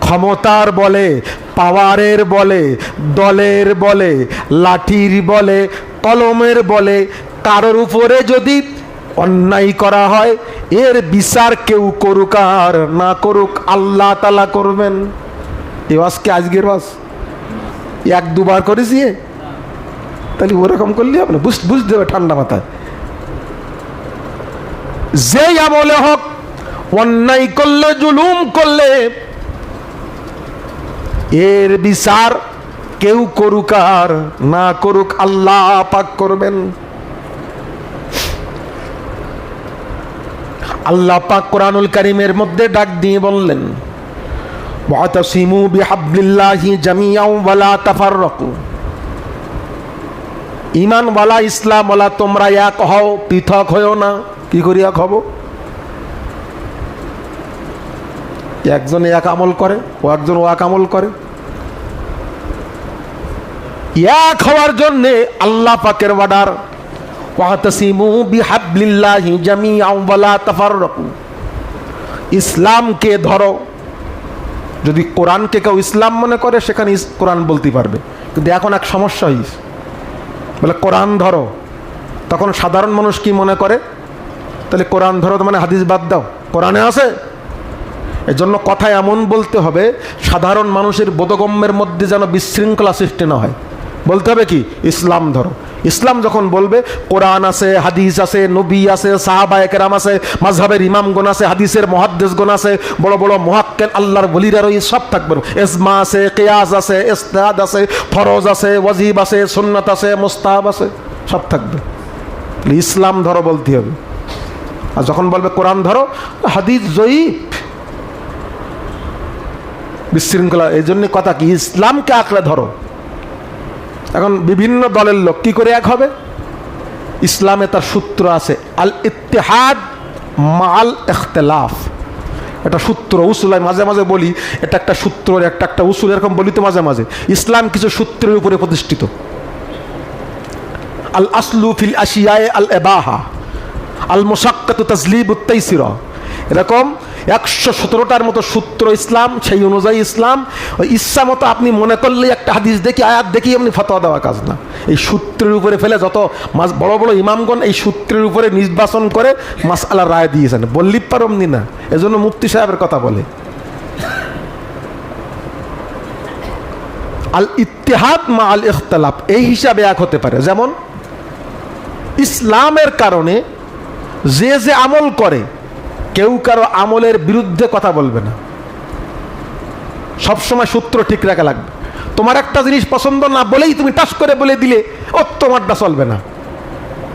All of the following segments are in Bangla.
ক্ষমতার বলে, পাওয়ারের বলে, দলের বলে, লাঠির বলে, কলমের বলে, কারোর উপরে যদি অন্যায় করা হয়, এর বিচার কেউ করুক আর না করুক, আল্লাহ তালা করবেন। এ বাসকে আজকের বাস এক, দুবার করেছি? তাহলে ওরকম করলে হবে না, বুঝ, বুঝতে হবে ঠান্ডা মাথায়। যেই আমলে হোক, অন্যায় করলে, জুলুম করলে এর বিচার কেউ করুক আর না করুক, আল্লাহ পাক করবেন। আল্লাহ পাক কোরআনুল কারিমের মধ্যে ডাক দিয়ে বললেন ওয়াতাসিমু বিহাবলিল্লাহি জামিয়াও ওয়ালা তাফাররাকু। ইমান ওয়ালা ইসলাম ওয়ালা তোমরা এক হও, পৃথক হও না। কি করিয়া এক হব একজন এক আমল করে, ও একজন ও এক আমল করে। এক হওয়ার জন্যে আল্লাহ পাকের তাফাররাকু। ইসলামকে ধরো, যদি কোরআনকে কেউ ইসলাম মনে করে, সেখানে কোরআন বলতে পারবে। কিন্তু এখন এক সমস্যা হয়েছে বলে কোরআন ধরো, তখন সাধারণ মানুষ কি মনে করে? তাহলে কোরআন ধরো তো মানে হাদিস বাদ দাও। কোরআনে আছে? এজন্য কথা এমন বলতে হবে, সাধারণ মানুষের বোধগম্যের মধ্যে যেন বিশৃঙ্খলা সৃষ্টি না হয়। বলতে হবে কি? ইসলাম ধরো। ইসলাম যখন বলবে, কোরআন আছে, হাদিস আছে, নবী আছে সাহাবায়কেরাম আছে মাঝহাবের ইমামগণ আছে, হাদিসের মহাদ্দেশগণ আছে, বড় বড় মহাক্কেন আল্লাহর বলিরা রই সব থাকবে এজমা আছে কেয়াজ আছে ইস্তাদ আছে, ফরজ আছে, ওয়াজিব আছে, সুন্নাত আছে, মোস্তাহাব আছে, সব থাকবে। ইসলাম ধরো বলতে হবে। আর যখন বলবে কোরআন ধরো, হাদিস জয়ীফ বিশৃঙ্খলা, এই জন্য কথা কি, ইসলামকে আঁকড়ে ধরো। এখন বিভিন্ন দলের লোক কি করে এক হবে? ইসলামে তার সূত্র আছে আল ইত্তেহাদ মাল ইখতলাফ এটা সূত্র, উসুল, আমি মাঝে মাঝে বলি, এটা একটা সূত্র, একটা একটা উসুল, এরকম বলি তো মাঝে মাঝে। ইসলাম কিছু সূত্রের উপরে প্রতিষ্ঠিত। আল আসলু ফিল আশিয়ায় আল এবাহা আল মোসাক্কাত তাজলিব উত্তাইসির এরকম একশো সতেরোটার মতো সূত্র ইসলাম, সেই অনুযায়ী ইসলাম। ওই ইচ্ছা মতো আপনি মনে করলেই একটা হাদিস দেখি, আয়াত দেখি, এমনি ফতোয়া দেওয়া কাজ না। এই সূত্রের উপরে ফেলে যত মাস, বড় বড় ইমামগণ এই সূত্রের উপরে নির্বাচন করে মাস আল্লাহ রায় দিয়েছেন। বললি পারমনি না, এজন্য মুফতি সাহেবের কথা বলে। আল ইত্তেহাদ মা আল ইখতলাফ, এই হিসাবে এক হতে পারে। যেমন, ইসলামের কারণে যে যে আমল করে কেউ কারও আমলের বিরুদ্ধে কথা বলবে না। সবসময় সূত্র ঠিক রাখা লাগবে। তোমার একটা জিনিস পছন্দ না বলেই তুমি টাস করে বলে দিলে, ও তোমারটা চলবে না।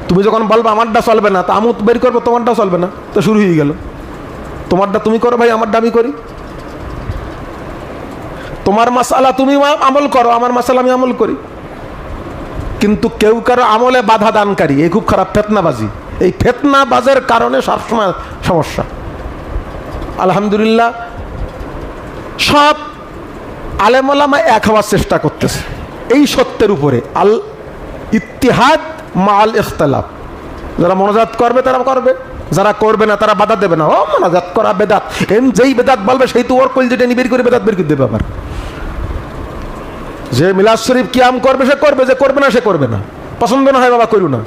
তুমি যখন বলবে, আমারটা চলবে না, তা আমু বের করব, তোমারটা চলবে না। তো শুরু হয়ে গেল। তোমারটা তুমি করো ভাই, আমারটা আমি করি। তোমার মাসালা তুমি আমল করো, আমার মাসালা আমি আমল করি। কিন্তু কেউ কারও আমলে বাধা দানকারী এই খুব খারাপ ফেতনাবাজি। এই ফেতনাবাজের কারণে সবসময় সমস্যা। আলহামদুলিল্লাহ, সব আলেমলামা এক হওয়ার চেষ্টা করতেছে। এই সত্যের উপরে, আল ইতিহাদ মা আল ইখতলাফ। যারা মনোজাত করবে, তারা করবে। যারা করবে না, তারা বাধা দেবে না। ও, মনোজাত করা বেদাত। এম যেই বেদাত বলবে, সেই তো ওর কল যেটা নিবির করে বেদাত বের করে দেবে আবার। যে মিলাদ শরীফ কিয়াম করবে, সে করবে। যে করবে না, সে করবে না। পছন্দ না হয় বাবা করু না।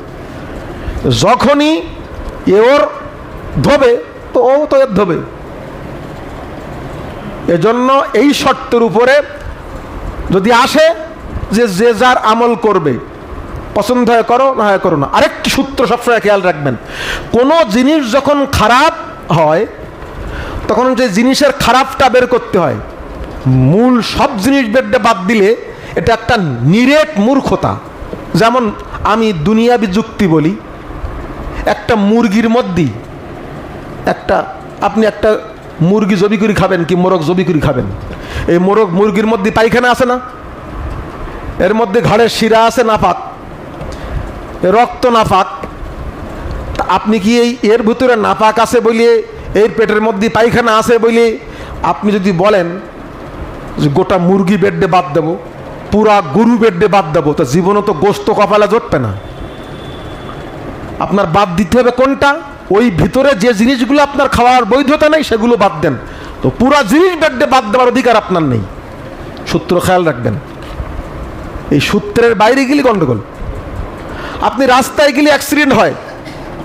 যখনই এ ওর ধোবে, তো ও তো এর ধোবে। এজন্য এই শর্তের উপরে যদি আসে যে যে যার আমল করবে, পছন্দ হয় করো, না হয় করো না। আরেকটি সূত্র সবসময় খেয়াল রাখবেন। কোনো জিনিস যখন খারাপ হয়, তখন যে জিনিসের খারাপটা বের করতে হয়, মূল সব জিনিস বেডে বাদ দিলে এটা একটা নিরেট মূর্খতা। যেমন আমি দুনিয়াবি যুক্তি বলি একটা মুরগির মধ্যেই একটা, আপনি একটা মুরগি জবি করে খাবেন কি মোরগ জবি করে খাবেন? এই মোরগ মুরগির মধ্যে পায়খানা আছে না? এর মধ্যে ঘাড়ের শিরা আছে নাপাক রক্ত নাপাক আপনি কি এই এর ভিতরে নাপাক আছে বলে, এর পেটের মধ্যে পায়খানা আছে বলে আপনি যদি বলেন যে গোটা মুরগি বেডে বাদ দেবো, পুরা গরু বেডে বাদ দেবো, তো জীবনে তো গোস্ত কপালে জটবে না। আপনার বাদ দিতে হবে কোনটা? ওই ভিতরে যে জিনিসগুলো আপনার খাওয়ার বৈধতা নেই, সেগুলো বাদ দেন। তো পুরা জিনিস ব্যাগটা বাদ দেওয়ার অধিকার আপনার নেই। সূত্র খেয়াল রাখবেন। এই সূত্রের বাইরে গেলে গন্ডগোল। আপনি রাস্তায় গেলে অ্যাক্সিডেন্ট হয়।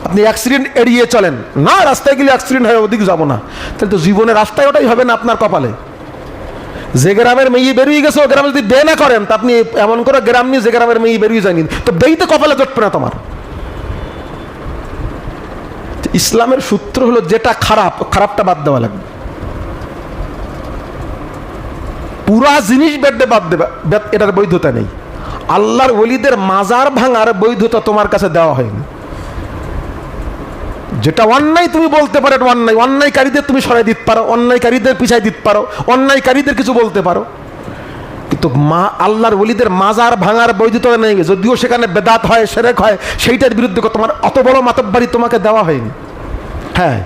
আপনি অ্যাক্সিডেন্ট এড়িয়ে চলেন। না, রাস্তায় গেলে অ্যাক্সিডেন্ট হয়, ওদিকে যাব না। তাহলে তো জীবনে রাস্তায় ওটাই হবে না আপনার কপালে। যে গ্রামের মেয়ে বেরিয়ে গেছে, ও গ্রামে যদি বে না করেন, তা আপনি এমন করে গ্রাম নিয়ে যে গ্রামের মেয়ে বেরিয়ে যায়নি। তো বেই তো কপালে জটবে না তোমার। ইসলামের সূত্র হলো যেটা খারাপ, খারাপটা বাদ দেওয়া লাগবে। পুরা জিনিস বেডে বাদ দেবে এটার বৈধতা নেই। আল্লাহর ওলিদের মাজার ভাঙার বৈধতা তোমার কাছে দেওয়া হয়নি যেটা অন্যায় তুমি বলতে পারো, এটা অন্যায়। অন্যায়কারীদের তুমি সরাই দিতে পারো, অন্যায়কারীদের পিছাই দিতে পারো, অন্যায়কারীদের কিছু বলতে পারো। কিন্তু মা আল্লাহর ওলিদের মাজার ভাঙার বৈধতা নেই। যদিও সেখানে বেদাত হয়, সেরেক হয়, সেইটার বিরুদ্ধে তোমার অত বড় মাতব্বারি তোমাকে দেওয়া হয়নি। হ্যাঁ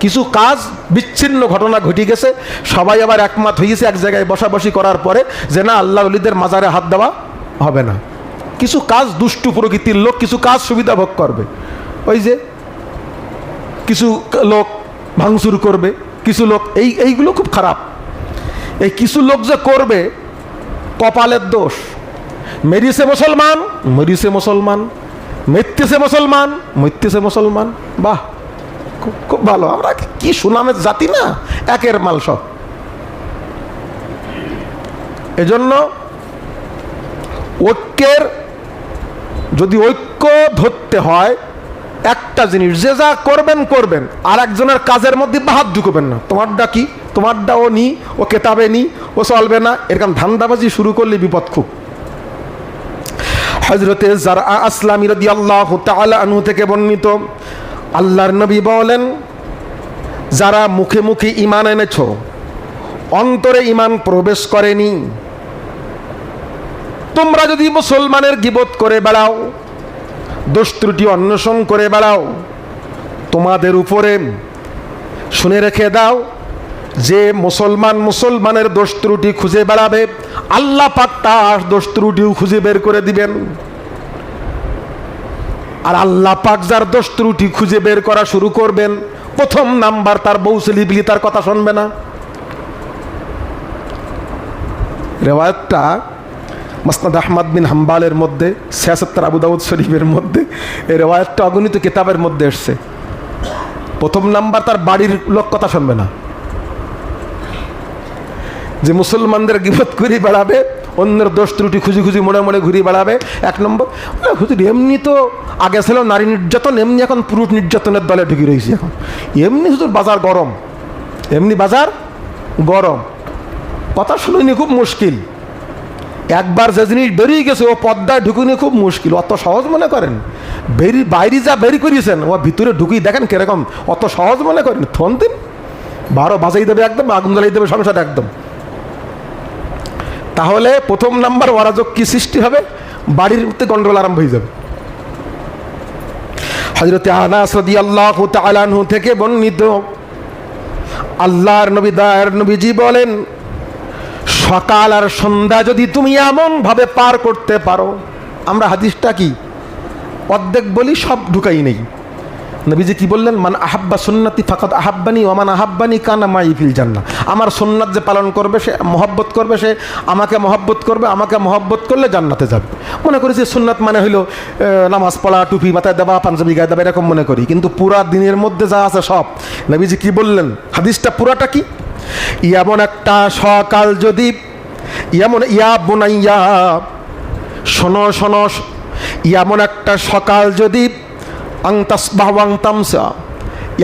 কিছু কাজ বিচ্ছিন্ন ঘটনা ঘটে গেছে। সবাই আবার একমত হয়েছে এক জায়গায় বসাবসি করার পরে যে না আল্লাহ অলিদের মাজারে হাত দেওয়া হবে না। কিছু কাজ দুষ্টু প্রকৃতির লোক, কিছু কাজ সুবিধা ভোগ করবে। ওই যে কিছু লোক ভাঙচুর করবে, কিছু লোক, এই, এইগুলো খুব খারাপ। এই কিছু লোক যে করবে কপালের দোষ। মেরিসে মুসলমান, মরিসে মুসলমান, মৃত্যুসে মুসলমান মৃত্যুসে মুসলমান। বাহ, খুব ভালো। আমরা কি- কি সুনামের জাতি না? একের মাল সব। এজন্য ঐক্যের যদি ঐক্য ধরতে হয়, একটা জিনিস, যে যা করবেন করবেন। আর একজনের কাজের মধ্যে বাহাত ঢুকবেন না। তোমারটা কি? তোমারটা ও নি, ও কেতাবে নি, ও চলবে না। এরকম ধান্দাবাজি শুরু করলে বিপদ খুব। হজরতে যারা আসলামী রদি আল্লাহ আনহু থেকে বর্ণিত, আল্লাহর নবী বলেন, যারা মুখে মুখে ইমান এনেছ, অন্তরে ইমান প্রবেশ করেনি, তোমরা যদি মুসলমানের গিবত করে বেড়াও দোষ ত্রুটি অন্বেষণ করে বেড়াও, তোমাদের উপরে শুনে রেখে দাও যে মুসলমান মুসলমানের দোষ ত্রুটি খুঁজে বেড়াবে, আল্লাহ পাক তার দোষ ত্রুটিও খুঁজে বের করে দিবেন। আর আল্লাহ পাক যার দোষ ত্রুটি খুঁজে বের করা শুরু করবেন, প্রথম নাম্বার তার বউ ছেলিবিলি তার কথা শুনবে না। রেওয়ায়তটা মাসনাদ আহমদ বিন হাম্বালের মধ্যে সিয়াসত্তর আবু দাউদ শরীফের মধ্যে, এই রেওয়ায়তটা অগণিত কিতাবের মধ্যে এসছে। প্রথম নাম্বার তার বাড়ির লোক কথা শুনবে না। যে মুসলমানদের গিবত করে বেড়াবে, অন্যের দোষ ত্রুটি খুঁজি খুঁজি মোড়ে মোড়ে ঘুরে বেড়াবে। এক নম্বর হুজুর, এমনি তো আগে ছিল নারী নির্যাতন, এমনি এখন পুরুষ নির্যাতনের দলে ঢুকে রয়েছে এখন। এমনি হুজুর, বাজার গরম। এমনি বাজার গরম। কথা শুনিনি খুব মুশকিল। একবার যে জিনিস বেরিয়ে গেছে, ও পদ্মায় ঢুকুনি খুব মুশকিল। অত সহজ মনে করেন? বেরি, বাইরে যা বেরি করিয়েছেন, ও ভিতরে ঢুকিয়ে দেখেন কীরকম। অত সহজ মনে করেন? থন দিন বারো বাজাই দেবে একদম, আগুন জ্বালাই দেবে, সংসার একদম। তাহলে প্রথম নাম্বার অরাজক কি সৃষ্টি হবে? বাড়ির মধ্যে গন্ডগোল আরম্ভ হয়ে যাবে। হজরত আনাস রাদিয়াল্লাহু তাআলা আনহু থেকে বর্ণিত, আল্লাহর নবী, দায়ের নবীজি বলেন, সকাল আর সন্ধ্যা যদি তুমি এমন ভাবে পার করতে পারো, আমরা হাদিসটা কি? অর্ধেক বলি, সব ঢুকাই নেই। নবীজি কি বললেন? মান আহাব্বা সুন্নাতি ফাকাত আহাব্বানি ওমান আহাব্বানি কানা মাই ফিল জান্না আমার সুন্নাত যে পালন করবে, সে মহব্বত করবে, সে আমাকে মহব্বত করবে, আমাকে মহব্বত করলে জান্নাতে যাবে। মনে করি যে সুন্নাত মানে হইল নামাজ পড়া, টুপি মাথায় দেওয়া, পাঞ্জাবি গায়ে দেওয়া, এরকম মনে করি। কিন্তু পুরা দিনের মধ্যে যা আছে সব, নবীজি কি বললেন? হাদিসটা পুরাটা কি? এমন একটা সকাল যদি এমন ইয়া বোনাইয়া, শোনো শোনো এমন একটা সকাল যদি আংতাসবাহং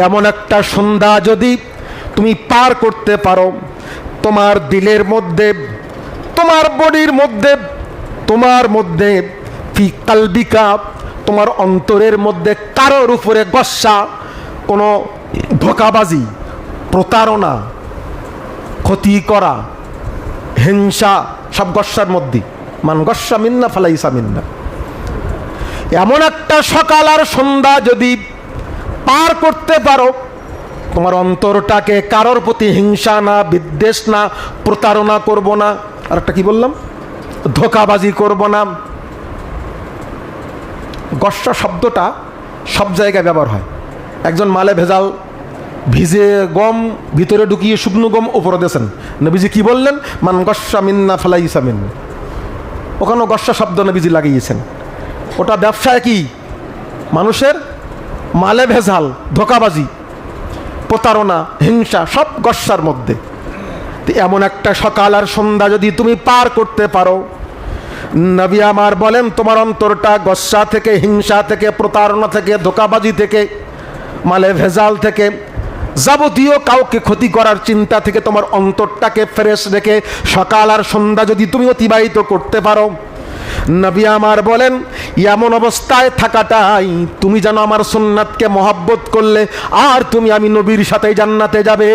এমন একটা সন্ধ্যা যদি তুমি পার করতে পারো, তোমার দিলের মধ্যে, তোমার বডির মধ্যে, তোমার মধ্যে ফি কালবিকা, তোমার অন্তরের মধ্যে কারোর উপরে গসা, কোনো ধোকাবাজি, প্রতারণা, ক্ষতি করা, হিংসা, সব গস্যার মধ্যে। মান গস্যা মিন্না, ফালাইসা মিন্না। এমন একটা সকাল আর সন্ধ্যা যদি পার করতে পারো, তোমার অন্তরটাকে কারোর প্রতি হিংসা না, বিদ্বেষ না, প্রতারণা করব না। আর একটা কি বললাম? ধোকাবাজি করব না। গস্যা শব্দটা সব জায়গায় ব্যবহার হয়। একজন মালে ভেজাল ভিজে গম ভিতরে ঢুকিয়ে শুকনো গম উপরে দিয়েছেন। নবীজি কি বললেন? মান গস্সা মিন্না ফেলাই সামিন ওখানেও গস্সা শব্দ নবীজি লাগিয়েছেন। ওটা ব্যবসায় কি? মানুষের মালে ভেজাল, ধোকাবাজি, প্রতারণা, হিংসা, সব গস্সার মধ্যে। এমন একটা সকাল আর সন্ধ্যা যদি তুমি পার করতে পারো, নবী আমার বলেন, তোমার অন্তরটা গস্সা থেকে, হিংসা থেকে, প্রতারণা থেকে, ধোকাবাজি থেকে, মালে ভেজাল থেকে, যাবতীয় কাউকে ক্ষতি করার চিন্তা থেকে তোমার অন্তরটাকে ফ্রেশ রেখে সকাল আর সন্ধ্যা যদি তুমি অতিবাহিত করতে পারো নবী আমার বলেন, এমন অবস্থায় থাকাটাই তুমি যেন আমার সোননাথকে মহাব্বত করলে, আর তুমি আমি নবীর সাথে জান্নাতে যাবে।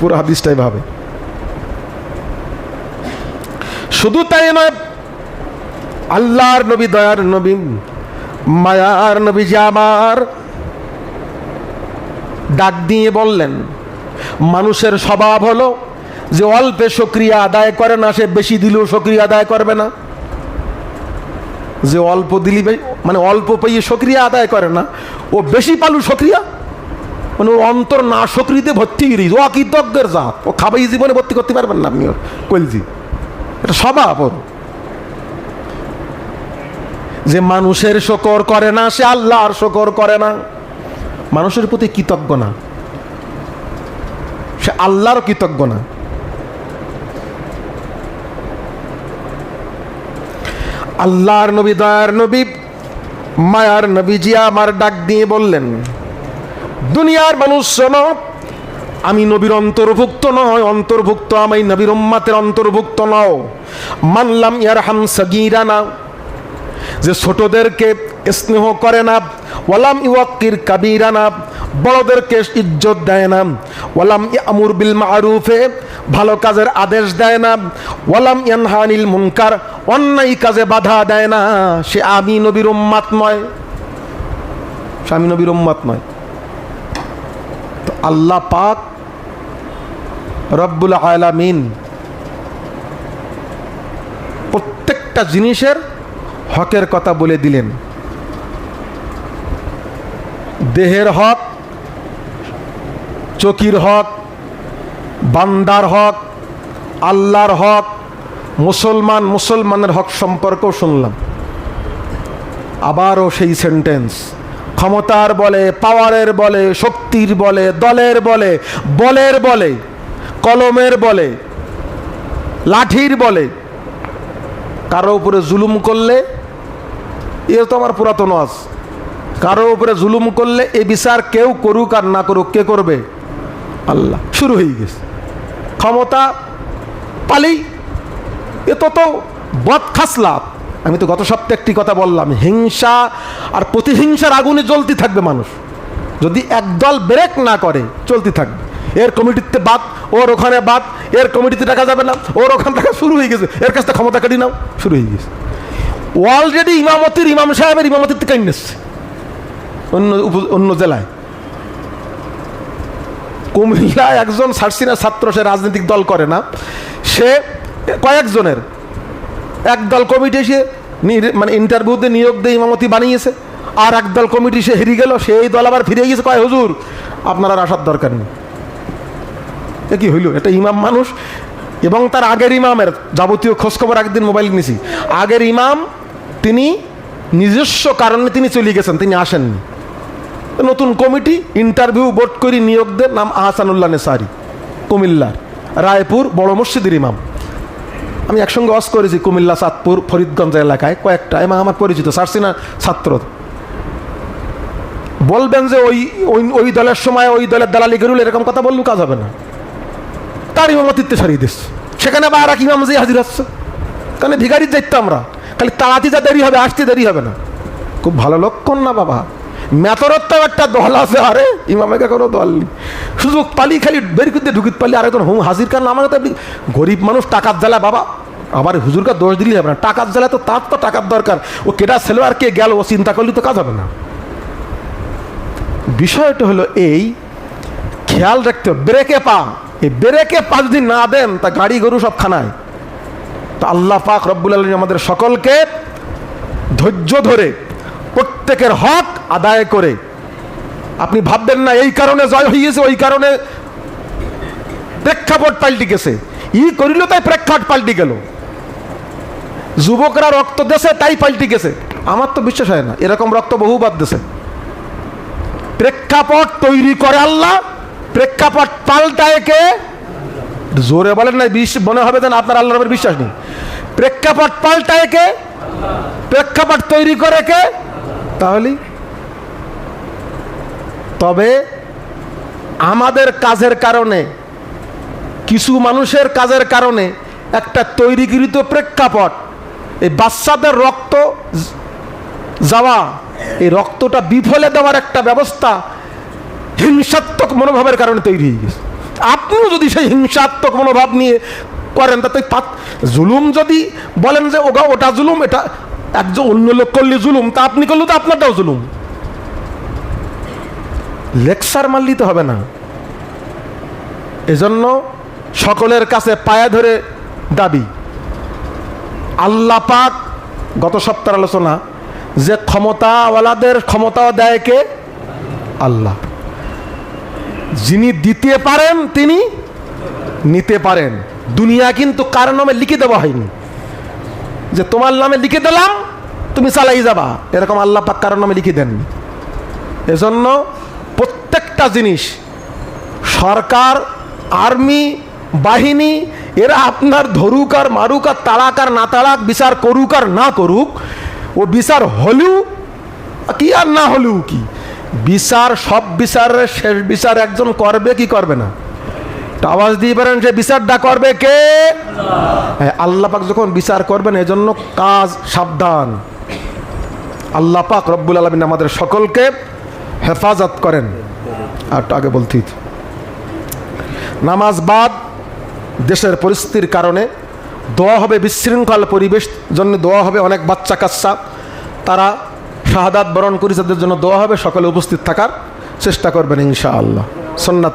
পুরো হাদিসটাই ভাবে। শুধু তাই নয়, আল্লাহর নবী, দয়ার নবী, মায়ার নবী যে আমার ডাক দিয়ে বললেন, মানুষের স্বভাব হলো যে অল্পে সক্রিয়া আদায় করে না, সে বেশি দিলেও সক্রিয়া আদায় করবে না। যে অল্প দিলি মানে অল্প পেয়ে সক্রিয়া আদায় করে না। ও বেশি পালু সক্রিয়া? মানে ওর অন্তর না সক্রিয়তে ভর্তি গিরি ও কৃতজ্ঞের জাত? ও খাবাই জীবনে ভর্তি করতে পারবেন না আপনি ওর কলজি। এটা স্বভাব ওর। যে মানুষের শকর করে না, সে আল্লাহর শকর করে না। মানুষের প্রতি কৃতজ্ঞ না। সে আল্লাহর কৃতজ্ঞ না। আল্লাহর নবী, দয়ার নবী, মায়ার নবীজি আমার ডাক দিয়ে বললেন, দুনিয়ার মানুষ শোনো, আমি নবীর অন্তর্ভুক্ত নয়, অন্তর্ভুক্ত আমি নবীর উম্মাতের অন্তর্ভুক্ত নও। মানলাম ইয়ার হাম সগিরানা, যে ছোটদেরকে স্নেহ করে না, ওয়ালাম ইওয়াক্কির কাবিরানা, বড়দেরকে ইজ্জত দেয় না। ওয়ালাম আমুর বিল মারুফে, ভালো কাজের আদেশ দেয় না। ওয়ালাম ইয়ানহানিল মুনকার, অন্যায় কাজে বাধা দেয় না। সে আমি নবীর উম্মাত নয়। সে আমি নবীর উম্মাত নয়। তো আল্লাহ পাক রব্বুল আলামিন প্রত্যেকটা জিনিসের হকের কথা বলে দিলেন। দেহের হক চকির হক, বান্দার হক, আল্লাহর হক, মুসলমান মুসলমানের হক সম্পর্কেও শুনলাম। আবারও সেই সেন্টেন্স ক্ষমতার বলে পাওয়ারের বলে, শক্তির বলে, দলের বলে, বলের বলে, কলমের বলে, লাঠির বলে, কারও উপরে জুলুম করলে, এ তো আমার পুরাতন আজ কারও উপরে জুলুম করলে এ বিচার কেউ করুক আর না করুক কে করবে? আল্লাহ, শুরু হয়ে গেছে। ক্ষমতা পালি এ তো বদ খাসলাত। আমি তো গত সপ্তাহে একটি কথা বললাম, হিংসা আর প্রতিহিংসার আগুনে জ্বলতে থাকবে মানুষ। যদি একদল ব্রেক না করে, চলতে থাকবে। এর কমিটিতে বাদ, ওর ওখানে বাদ, এর কমিটিতে টাকা যাবে না। ওর ওখান থেকে শুরু হয়ে গেছে। এর কাছ থেকে ক্ষমতা কাটি নাও, শুরু হয়ে গেছে। অলরেডি ইমামতির, ইমাম সাহেবের ইমামতির থেকে নিচ্ছে অন্য অন্য জেলায়। কুমিল্লায় একজন সার্সিনা ছাত্র, সে রাজনৈতিক দল করে না। সে কয়েকজনের, একদল কমিটি সে মানে ইন্টারভিউতে নিয়োগ দিয়ে ইমামতি বানিয়েছে, আর একদল কমিটি সে হেরে গেল সেই দল আবার ফিরে গেছে কয়, হুজুর, আপনার আসার দরকার নেই। এ কি হইল? এটা ইমাম মানুষ, এবং তার আগের ইমামের যাবতীয় খোঁজখবর একদিন মোবাইল নিছি। আগের ইমাম, তিনি নিজস্ব কারণে তিনি চলে গেছেন, তিনি আসেননি। নতুন কমিটি ইন্টারভিউ বোর্ড করি নিয়োগদের নাম আহসানুল্লাহ নেসারি, কুমিল্লার। রায়পুর বড় মসজিদের ইমাম। আমি একসঙ্গে অস করেছি কুমিল্লা চাঁদপুর ফরিদগঞ্জ এলাকায়। কয়েকটা এমা আমার পরিচিত সারসিনা ছাত্র। বলবেন যে ওই ওই দলের সময় ওই দলের দালালি গরুল, এরকম কথা বললেও কাজ হবে না। তার ইমামতিত্বে সরিয়ে দিস সেখানে আবার আর ইমাম যে হাজির হচ্ছে। কারণ ভিগারির দায়িত্ব আমরা। খালি তাড়াতে যা দেরি হবে, আসতে দেরি হবে না। খুব ভালো লক্ষণ না বাবা। মেতরত তো একটা দল আছে, আরে ইমামেকে কোনো দল নেই। সুযোগ পালি খালি বের করতে ঢুকিত পালি আর একজন হুম হাজির কারণ আমার আপনি গরিব মানুষ, টাকার জ্বালা, বাবা। আবার হুজুরকে দোষ দিলেই হবে না। টাকার জ্বালা তো তার তো টাকার দরকার। ও কেটা ছেলে আর কে গেল, ও চিন্তা করলে তো কাজ হবে না। বিষয়টা হলো এই, খেয়াল রাখতে হবে, ব্রেকে পা। এই ব্রেকে পা যদি না দেন, তা গাড়ি, গরু সব খানায়। তো আল্লাহ পাক রব্বুল আলম আমাদের সকলকে ধৈর্য ধরে প্রত্যেকের হক আদায় করে। আপনি ভাববেন না, এই কারণে জয় হইয়েছে, ওই কারণে প্রেক্ষাপট পাল্টি গেছে। ই করিল তাই প্রেক্ষাপট পাল্টি গেল। যুবকরা রক্ত দেশে তাই পাল্টি গেছে। আমার তো বিশ্বাস হয় না, এরকম রক্ত বহুবার দেশে প্রেক্ষাপট তৈরি করে আল্লাহ, প্রেক্ষাপট পাল্টায় কে? জোরে বলেন না বিশ মনে হবে যেন আপনার আল্লাহর উপর বিশ্বাস নেই। প্রেক্ষাপট পাল্টায় কে? প্রেক্ষাপট তৈরি করে কে? তাহলে? তবে আমাদের কাজের কারণে, কিছু মানুষের কাজের কারণে একটা তৈরিকৃত প্রেক্ষাপট, এই বাচ্চাদের রক্ত যাওয়া, এই রক্তটা বিফলে দেওয়ার একটা ব্যবস্থা হিংসাত্মক মনোভাবের কারণে তৈরি হয়ে গেছে। আপনিও যদি সেই হিংসাত্মক মনোভাব নিয়ে করেন, তাতে জুলুম যদি বলেন যে, ওগা, ওটা জুলুম, এটা একজন অন্য লোক করলে জুলুম, তা আপনি করলে তো আপনারটাও জুলুম। লেকচার মারলি তো হবে না। এজন্য সকলের কাছে পায়ে ধরে দাবি। আল্লাহ পাক গত সপ্তাহের আলোচনা, যে ক্ষমতাওয়ালাদের ক্ষমতাও দেয় কে? আল্লাহ। যিনি দিতে পারেন, তিনি নিতে পারেন। দুনিয়া কিন্তু কার নামে লিখে দেওয়া হয়নি। যে তোমার নামে লিখে দিলাম, তুমি চালাই যাবা। এরকম আল্লাহ পাক কারোর নামে লিখে দেন। এজন্য প্রত্যেকটা জিনিস, সরকার, আর্মি, বাহিনী, এরা আপনার ধরুক আর মারুক আর তাড়াক আর না তাড়াক, বিচার করুক আর না করুক, ও বিচার হলেও কি আর না হলেও কি? বিচার সব বিচারের শেষ বিচার একজন করবে কি করবে না? আওয়াজ দিয়ে পারেন যে বিচারটা করবে কে? হ্যাঁ আল্লাহ পাক যখন বিচার করবেন, এজন্য কাজ সাবধান। আল্লাহ পাক রব্বুল আলমিন আমাদের সকলকে হেফাজত করেন। আর আগে বলতে নামাজ বাদ দেশের পরিস্থিতির কারণে দোয়া হবে বিশৃঙ্খল পরিবেশ, জন্য দোয়া হবে অনেক বাচ্চা কাচ্চা। তারা শাহাদাত বরণ করি যাদের জন্য দোয়া হবে, সকলে উপস্থিত থাকার চেষ্টা করবেন ইনশাআল্লাহ। সন্ন্যাত